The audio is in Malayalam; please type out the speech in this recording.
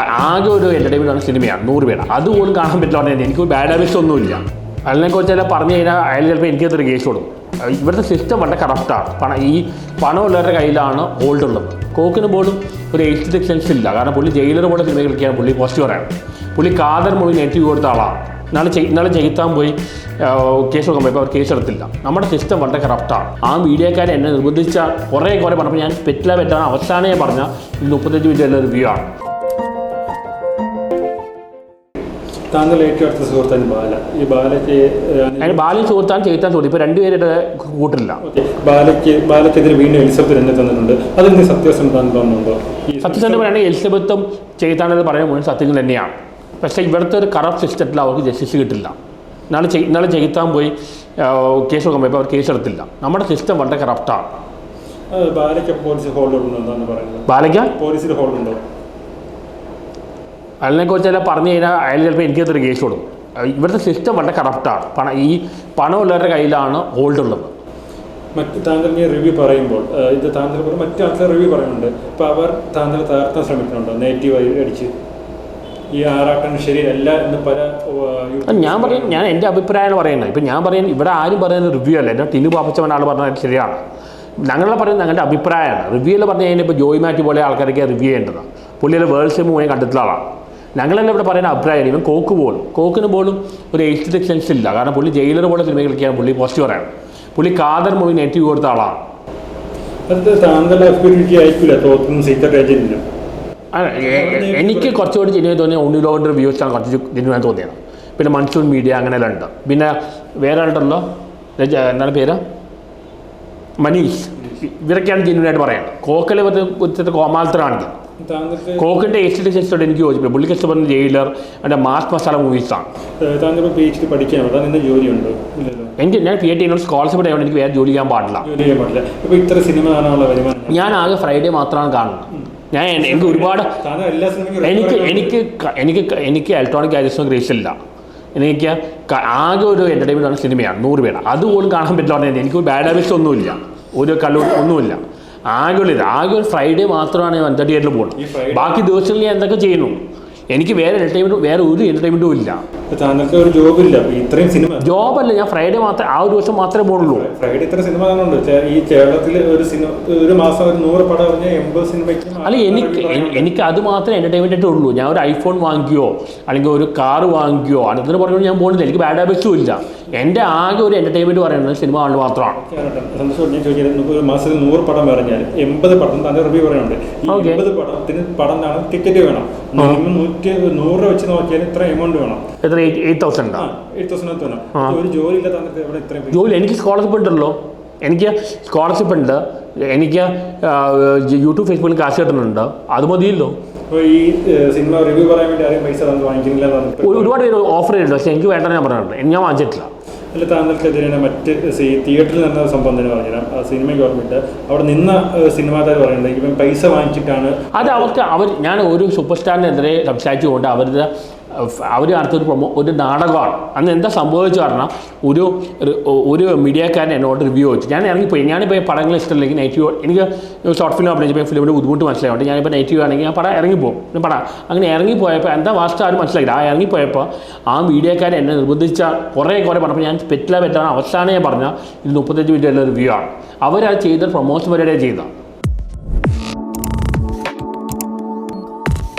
ആകെ ഒരു എന്റർടൈൻമെന്റ് ആണ് സിനിമയാണ് നൂറ് പേര്. അതുപോലും കാണാൻ പറ്റില്ല. പറഞ്ഞാൽ എനിക്ക് ബാഡ് ഹാബിറ്റ്സ് ഒന്നുമില്ല. അതിനെക്കുറിച്ച് എല്ലാം പറഞ്ഞു കഴിഞ്ഞാൽ അയാൾ ചിലപ്പോൾ എനിക്കതൊരു കേസ് കൊടുക്കും ഇവിടുത്തെ സിസ്റ്റം വളരെ കറപ്റ്റാണ് പണം ഈ പണമുള്ളവരുടെ കയ്യിലാണ് ഹോൾഡ് ഉള്ളത്. കോക്കിന് പോലും ഒരു എയ്റ്റ് സെൻസ് ഇല്ല. കാരണം പുള്ളി ജയിലർ പോലെ സിനിമ കളിക്കാൻ പുള്ളി പോസിറ്റീവ് പുള്ളി കാതർ മൊഴി നെഗറ്റീവ് കൊടുത്ത ആളാണ് നാളെ ചെയ് ഇന്നാളെ ചെയ്ത്താൻ പോയി കേസ് നോക്കാൻ പോയപ്പോൾ അവർ കേസ് എടുത്തില്ല. നമ്മുടെ സിസ്റ്റം വളരെ കറപ്റ്റാണ് ആ. മീഡിയക്കാരെ എന്നെ നിർബന്ധിച്ച കുറേ കുറേ പറഞ്ഞപ്പോൾ ഞാൻ പെറ്റില്ല പെറ്റാണ് അവസാനമേ പറഞ്ഞ മുപ്പത്തഞ്ച് മിനിറ്റ് റിവ്യൂ ആണ്. താങ്കൾ ഏറ്റവും അടുത്ത സുഹൃത്താണ് ബാല. ഈ ബാലയ്ക്ക് അതിന് ബാലൻ സുഹൃത്താൻ ചെയ്ത്താൻ സുഹൃത്ത്. ഇപ്പോൾ രണ്ടുപേരുടെ കൂട്ടില്ല. ബാലയ്ക്ക് ബാലയ്ക്കെതിരെ വീണ്ടും എലിസബത്ത് രംഗത്ത് വന്നിട്ടുണ്ട് അതിന് ഈ സത്യസന്ധ പറയുകയാണെങ്കിൽ എലിസബത്തും ചെയ്താണെന്ന് പറയാൻ മുഴുവൻ സത്യങ്ങൾ തന്നെയാണ്. പക്ഷേ ഇവിടുത്തെ ഒരു കറപ്റ്റ് സിസ്റ്റത്തിൽ അവർക്ക് ജസ്റ്റിസ് കിട്ടില്ല. നാളെ ചെയ് ഇന്നാളെ ചെയ്ത്താൻ പോയി കേസ് കൊടുക്കാൻ പോയപ്പോൾ അവർ കേസ് എടുത്തില്ല. നമ്മുടെ സിസ്റ്റം വളരെ കറപ്റ്റാണ് ബാലയ്ക്ക് പോലീസ് ഹോൾഡ് ഉണ്ടോ എന്നാണ് പറയുന്നത്. ബാലയ്ക്ക്? പോലീസിൽ ഹോൾഡ് ഉണ്ടോ? അതിനെക്കുറിച്ച് എല്ലാം പറഞ്ഞു കഴിഞ്ഞാൽ അയാൾ ചിലപ്പോൾ എനിക്കതൊരു കേസ് കൊടുക്കും. ഇവിടുത്തെ സിസ്റ്റം വളരെ കറപ്റ്റാണ് പണം ഈ പണമുള്ളവരുടെ കയ്യിലാണ് ഹോൾഡ് ഉള്ളത്. മറ്റ് താങ്കൾ റിവ്യൂ പറയുമ്പോൾ ഇത് താങ്കൾ മറ്റു ആൾക്കാർ റിവ്യൂ പറയുന്നുണ്ട്. അപ്പോൾ അവർ താങ്കൾ തകർത്താൻ ശ്രമിക്കുന്നുണ്ടോ? നെഗറ്റീവായി അടിച്ച്. ഈ ആറാട്ടം ശരിയല്ല എന്ന് പല ഞാൻ പറയും ഞാൻ എന്റെ അഭിപ്രായമാണ് പറയുന്നത്. ഇപ്പം ഞാൻ പറയുന്നത് ഇവിടെ ആരും പറയുന്നത് റിവ്യൂ അല്ല. എന്റെ ടിനു പാപ്പച്ചവൻ ആൾ പറഞ്ഞത് ശരിയാണ്. ഞങ്ങളെ പറയുന്നത് ഞങ്ങളുടെ അഭിപ്രായമാണ്. റിവ്യൂയിൽ പറഞ്ഞു കഴിഞ്ഞാൽ ഇപ്പോൾ ജോയ് മാറ്റി പോലെ ആൾക്കാരൊക്കെ റിവ്യൂ ചെയ്യേണ്ടതാണ് പുള്ളിയുടെ വേൾഡ് സിം മുഴുവൻ കണ്ടിട്ടുള്ള ആളാണ്. ഞങ്ങളെല്ലാം ഇവിടെ പറയുന്ന അഭിപ്രായമാണ് ഇവൻ കോക്ക് പോലും കോക്കിന് പോലും ഒരു എയ്റ്റ് സെൻസ് ഇല്ല. കാരണം പുള്ളി ജയിലർ പോലെ സിനിമ കളിക്കാൻ പുള്ളി പോസിറ്റീവ് പറയാണ് പുള്ളി കാതർ മൂവി നെഗറ്റീവ് കൊടുത്ത ആളാണ്. അഭിപ്രായം എനിക്ക് കുറച്ചുകൂടി ജെന്യൂൻ തോന്നിയ ഉണ്ണിലോകന്റെ വ്യൂസാണ് കുറച്ച് ജെന്യൂൻ തോന്നിയത്. പിന്നെ മൺസൂൺ മീഡിയ അങ്ങനെയെല്ലാം ഉണ്ട്. പിന്നെ വേറെ ആളുണ്ടല്ലോ? എന്താണ് പേര്? മനീഷ്. ഇവരൊക്കെയാണ് ജെന്യൂൻ ആയിട്ട് പറയുന്നത്. കോക്കലെ കാണിക്കുന്നത് താങ്കൾക്ക് കോക്കിന്റെ എസ്റ്റിക് സെൻസോട് എനിക്ക് യോജിപ്പില്ല. പുള്ളിക്ക് പറഞ്ഞ ജയിലർ എന്റെ മാസ് മസാല മൂവീസാണ് നിന്റെ എനിക്ക് ഞാൻ പി എ ടി സ്കോളർഷിപ്പ് ആയതുകൊണ്ട് എനിക്ക് വേറെ ജോലി ചെയ്യാൻ പാടില്ല. ഇപ്പോൾ ഇത്ര സിനിമ കാണാനുള്ള വരുമാനം? ഞാൻ ആകെ ഫ്രൈഡേ മാത്രമാണ് കാണുന്നത്. ഞാൻ എനിക്ക് ഒരുപാട് എനിക്ക് എനിക്ക് എനിക്ക് എനിക്ക് ഇലക്ട്രോണിക് ഗാജറ്റ്സും ഗ്രേസ് ഇല്ല. എനിക്ക് ആകെ ഒരു എന്റർടൈൻമെന്റ് ആണ്. സിനിമയാണ് നൂറ് പേരാണ്. അതുപോലും കാണാൻ പറ്റില്ല എനിക്ക് ബാഡ് ഹാബിറ്റ്സ് ഒന്നുമില്ല. ഒരു കല്ലു ഒന്നുമില്ല. ആകെ ഉള്ളത് ആകെ ഒരു ഫ്രൈഡേ മാത്രമാണ് ഞാൻ വൺ തേർട്ടി എയ്റ്റിൽ പോകുന്നത് ബാക്കി ദിവസങ്ങളിൽ ഞാൻ എന്തൊക്കെ ചെയ്യുന്നു? എനിക്ക് വേറെ എന്റർടൈൻമെന്റും വേറെ ഒരു എന്റർടൈൻമെന്റും ഇല്ല. താങ്കൾക്ക് ഒരു ജോബ് ഇല്ല. ഇത്രയും സിനിമ ജോബ് അല്ല ഞാൻ ഫ്രൈഡേ മാത്രം ആ ഒരു ദിവസം മാത്രമേ പോകുള്ളൂ ഫ്രൈഡേ ഇത്ര സിനിമ കാണുന്നുണ്ട്. ഈ കേരളത്തിൽ ഒരു സിനിമ ഒരു മാസം ഒരു നൂറ് പടം പറഞ്ഞാൽ എൺപത് സിനിമയ്ക്ക് അല്ല എനിക്ക് എനിക്ക് അത് മാത്രമേ എന്റർടൈൻമെന്റ് ആയിട്ട് ഉള്ളൂ. ഞാൻ ഒരു ഐഫോൺ വാങ്ങിക്കുകയോ അല്ലെങ്കിൽ ഒരു കാർ വാങ്ങിക്കുകയോ അടുത്തതിന് പറഞ്ഞു ഞാൻ പോകുന്നില്ല എനിക്ക് ബാഡ് ഹാബിറ്റ്സും ഇല്ല. എന്റെ ആകെ ഒരു എന്റർടൈൻമെന്റ് പറയുന്നത് സിനിമ കാണുന്നത് മാത്രമാണ്. സന്തോഷം ഞാൻ ചോദിക്കുന്നത് ഒരു മാസത്തിൽ നൂറ് പടം പറഞ്ഞാൽ എൺപത് പടം തന്നെ റിവ്യൂ പറയുന്നുണ്ട്. എൺപത് പടത്തിന് പടം ടിക്കറ്റ് വേണം. നൂറ്റി നൂറ് രൂപ വെച്ച് നോക്കിയാൽ ഇത്ര എമൗണ്ട് വേണം. എത്ര? എയ്റ്റ് തൗസൻഡ് എയ്റ്റ് തൗസൻഡ് വേണം ഒരു ജോലി ഇല്ല താങ്കൾക്ക് എവിടെ ഇത്രയും പൈസ? ജോലി എനിക്ക് സ്കോളർഷിപ്പ് ഉണ്ടല്ലോ. എനിക്ക് സ്കോളർഷിപ്പ് ഉണ്ട്. എനിക്ക് യൂട്യൂബ് ഫേസ്ബുക്കിൽ കാശ് കിട്ടുന്നുണ്ട്. അത് മതിയല്ലോ. ഈ സിനിമ റിവ്യൂ പറയാൻ വേണ്ടി ആരും പൈസ വാങ്ങിക്കുന്നില്ല ഒരുപാട് പേര് ഓഫർ ചെയ്തിട്ടുണ്ട് പക്ഷേ എനിക്ക് വേണ്ട ഞാൻ പറഞ്ഞിട്ടുണ്ട്. ഞാൻ വാങ്ങിച്ചിട്ടില്ല. അല്ല താങ്കൾക്കെതിരെ മറ്റ് സി തിയേറ്ററിൽ നിന്ന സംഭവം തന്നെ പറഞ്ഞുതരാം ആ സിനിമയ്ക്ക് ഓർമ്മിട്ട് അവിടെ നിന്ന ഏഹ്, സിനിമാക്കാർ പറയുന്നത് ഇവൻ പൈസ വാങ്ങിച്ചിട്ടാണ് അത് അവർക്ക് അവർ ഞാൻ ഒരു സൂപ്പർ സ്റ്റാറിനെതിരെ സംസാരിച്ചുകൊണ്ട് അവരുടെ അവർ നടത്തിയൊരു പ്രൊമോ ഒരു നാടകമാണ്. അന്ന് എന്താ സംഭവിച്ചു പറഞ്ഞാൽ ഒരു ഒരു- മീഡിയക്കാരൻ എന്നോട് റിവ്യൂ വെച്ചു ഞാൻ ഇറങ്ങിപ്പോയി ഞാനിപ്പോൾ ഈ പടങ്ങൾ ഇഷ്ടമില്ലെങ്കിൽ നെഗറ്റീവ് എനിക്ക് ഷോർട്ട് ഫിലിം അഭിനയിച്ചപ്പോൾ ഫിലിമിന്റെ ബുദ്ധിമുട്ട് മനസ്സിലായതുകൊണ്ട് ഞാനിപ്പോൾ നെഗറ്റീവ് ആണെങ്കിൽ ഞാൻ പടം ഇറങ്ങിപ്പോകും പടം. അങ്ങനെ ഇറങ്ങിപ്പോയപ്പോൾ എന്താ വാസ്തവ ആരും മനസ്സിലായില്ല. ആ ഇറങ്ങിപ്പോയപ്പോൾ ആ മീഡിയക്കാരൻ എന്നെ നിർബന്ധിച്ച കുറേ കുറേ പറഞ്ഞപ്പോൾ ഞാൻ പെറ്റില്ല പെറ്റാണ് അവസാനം പറഞ്ഞാൽ ഇത് മുപ്പത്തഞ്ച് മിനിറ്റ് റിവ്യൂ ആണ്. അവരത് ചെയ്ത പ്രൊമോഷൻ പരിപാടിയാണ് ചെയ്തത്.